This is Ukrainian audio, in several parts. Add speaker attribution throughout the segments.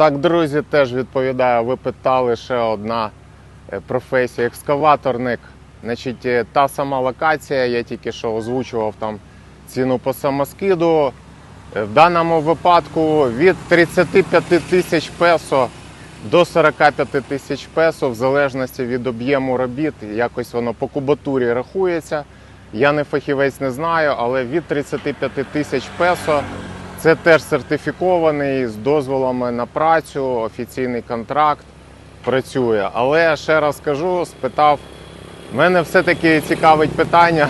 Speaker 1: Так, друзі, теж відповідаю. Ви питали ще одна е, професія екскаваторник. Значить, е, та сама локація, я тільки що озвучував там ціну по самоскиду. Е, В даному випадку від 35 тисяч песо до 45 тисяч песо, в залежності від об'єму робіт. Якось воно по кубатурі рахується. Я не фахівець не знаю, але від 35 тисяч песо це теж сертифікований з дозволами на працю, офіційний контракт працює. Але ще раз кажу, спитав, мене все-таки цікавить питання,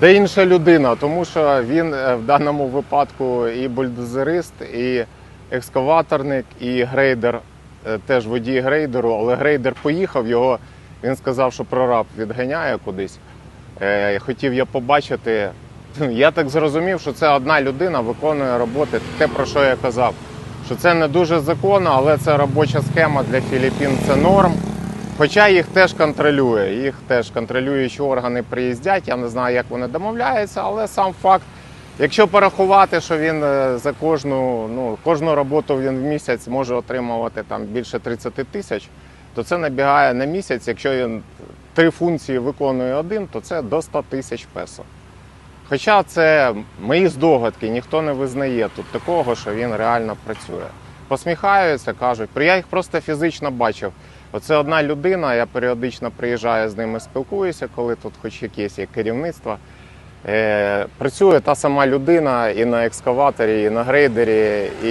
Speaker 1: де інша людина, тому що він е, в даному випадку і бульдозерист, і екскаваторник, і грейдер, е, теж водій грейдеру, але грейдер поїхав, його він сказав, що прораб відганяє кудись. Е, Хотів я побачити. Я так зрозумів, що це одна людина виконує роботи, те, про що я казав. Що це не дуже законно, але це робоча схема для Філіппін, це норм. Хоча їх теж контролює, їх теж контролюючі органи приїздять. Я не знаю, як вони домовляються, але сам факт, якщо порахувати, що він е, за кожну, ну, кожну роботу він в місяць може отримувати там більше 30 тисяч, то це набігає на місяць. Якщо він три функції виконує один, то це до 100 тисяч песо. Хоча це мої здогадки, ніхто не визнає тут такого, що він реально працює. Посміхаються, кажуть, я їх просто фізично бачив. Оце одна людина, я періодично приїжджаю з ними, спілкуюся, коли тут хоч якесь є керівництво. Е, працює та сама людина і на екскаваторі, і на грейдері, і